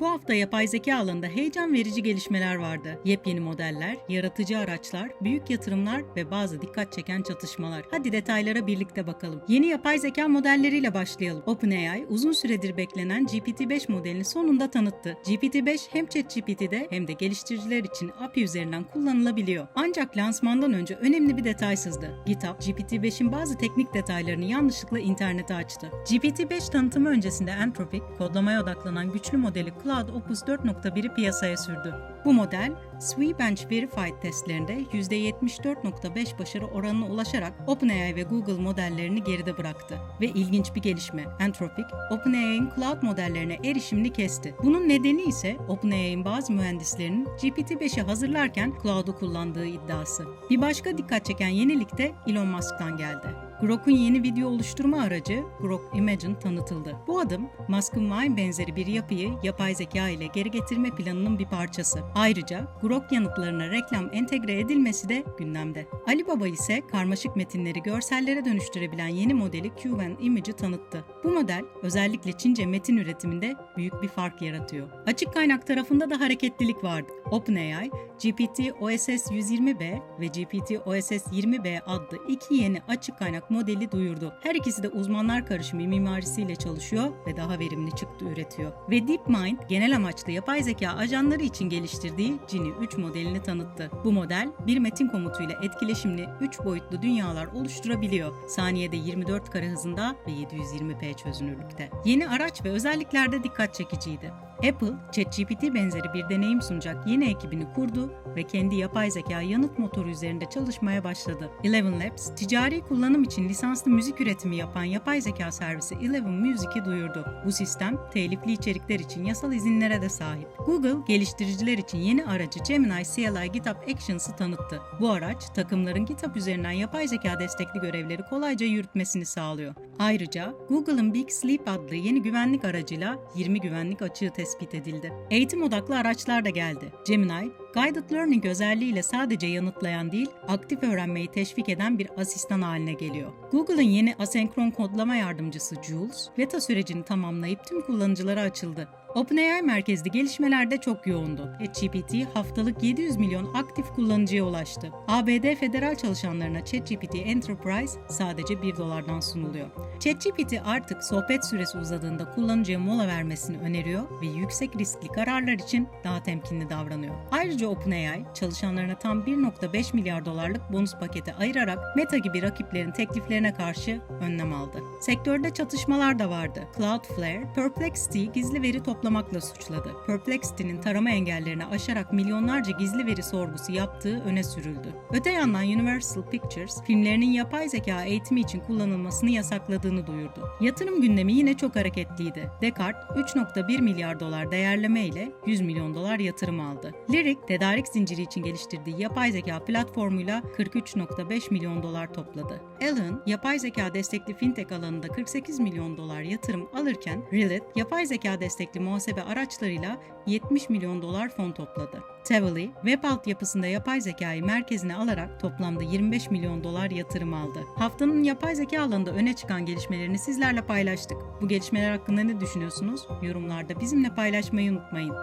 Bu hafta yapay zeka alanında heyecan verici gelişmeler vardı. Yepyeni modeller, yaratıcı araçlar, büyük yatırımlar ve bazı dikkat çeken çatışmalar. Hadi detaylara birlikte bakalım. Yeni yapay zeka modelleriyle başlayalım. OpenAI uzun süredir beklenen GPT-5 modelini sonunda tanıttı. GPT-5 hem ChatGPT'de hem de geliştiriciler için API üzerinden kullanılabiliyor. Ancak lansmandan önce önemli bir detay sızdı. GitHub, GPT-5'in bazı teknik detaylarını yanlışlıkla internete açtı. GPT-5 tanıtımı öncesinde Anthropic, kodlamaya odaklanan güçlü modeli Cloud Opus 4.1'i piyasaya sürdü. Bu model, Swebench Verified testlerinde %74.5 başarı oranına ulaşarak OpenAI ve Google modellerini geride bıraktı. Ve ilginç bir gelişme, Anthropic, OpenAI'nin cloud modellerine erişimini kesti. Bunun nedeni ise OpenAI'nin bazı mühendislerinin GPT-5'i hazırlarken cloud'u kullandığı iddiası. Bir başka dikkat çeken yenilik de Elon Musk'tan geldi. Grok'un yeni video oluşturma aracı Grok Imagine tanıtıldı. Bu adım Musk'ın Vine benzeri bir yapıyı yapay zeka ile geri getirme planının bir parçası. Ayrıca Grok yanıtlarına reklam entegre edilmesi de gündemde. Alibaba ise karmaşık metinleri görsellere dönüştürebilen yeni modeli QN Image'ı tanıttı. Bu model özellikle Çince metin üretiminde büyük bir fark yaratıyor. Açık kaynak tarafında da hareketlilik vardı. OpenAI, GPT OSS 120b ve GPT OSS 20b adlı iki yeni açık kaynak modeli duyurdu. Her ikisi de uzmanlar karışımı mimarisiyle çalışıyor ve daha verimli çıktı üretiyor. Ve DeepMind genel amaçlı yapay zeka ajanları için geliştirdiği Genie 3 modelini tanıttı. Bu model bir metin komutuyla etkileşimli 3 boyutlu dünyalar oluşturabiliyor. Saniyede 24 kare hızında ve 720p çözünürlükte. Yeni araç ve özelliklerde dikkat çekiciydi. Apple, ChatGPT benzeri bir deneyim sunacak yeni ekibini kurdu ve kendi yapay zeka yanıt motoru üzerinde çalışmaya başladı. Eleven Labs, ticari kullanım için lisanslı müzik üretimi yapan yapay zeka servisi Eleven Music'i duyurdu. Bu sistem, telifli içerikler için yasal izinlere de sahip. Google, geliştiriciler için yeni aracı Gemini CLI GitHub Actions'ı tanıttı. Bu araç, takımların GitHub üzerinden yapay zeka destekli görevleri kolayca yürütmesini sağlıyor. Ayrıca, Google'ın Big Sleep adlı yeni güvenlik aracıyla 20 güvenlik açığı tespit edildi. Eğitim odaklı araçlar da geldi. Gemini, Guided Learning özelliğiyle sadece yanıtlayan değil, aktif öğrenmeyi teşvik eden bir asistan haline geliyor. Google'ın yeni asenkron kodlama yardımcısı Jules, beta sürecini tamamlayıp tüm kullanıcılara açıldı. OpenAI merkezli gelişmeler de çok yoğundu. ChatGPT haftalık 700 milyon aktif kullanıcıya ulaştı. ABD federal çalışanlarına ChatGPT Enterprise sadece 1 dolardan sunuluyor. ChatGPT artık sohbet süresi uzadığında kullanıcıya mola vermesini öneriyor ve yüksek riskli kararlar için daha temkinli davranıyor. Ayrıca OpenAI çalışanlarına tam 1.5 milyar dolarlık bonus paketi ayırarak Meta gibi rakiplerin tekliflerine karşı önlem aldı. Sektörde çatışmalar da vardı. Cloudflare, Perplexity gizli veri toplamakla suçladı. Perplexity'nin tarama engellerini aşarak milyonlarca gizli veri sorgusu yaptığı öne sürüldü. Öte yandan Universal Pictures, filmlerinin yapay zeka eğitimi için kullanılmasını yasakladığını duyurdu. Yatırım gündemi yine çok hareketliydi. Descartes, 3.1 milyar dolar değerleme ile 100 milyon dolar yatırım aldı. Lyric, tedarik zinciri için geliştirdiği yapay zeka platformuyla 43.5 milyon dolar topladı. Alan, yapay zeka destekli fintech alanında 48 milyon dolar yatırım alırken, Rillet, yapay zeka destekli muhasebe araçlarıyla 70 milyon dolar fon topladı. Tavily, web altyapısında yapay zekayı merkezine alarak toplamda 25 milyon dolar yatırım aldı. Haftanın yapay zeka alanında öne çıkan gelişmelerini sizlerle paylaştık. Bu gelişmeler hakkında ne düşünüyorsunuz? Yorumlarda bizimle paylaşmayı unutmayın.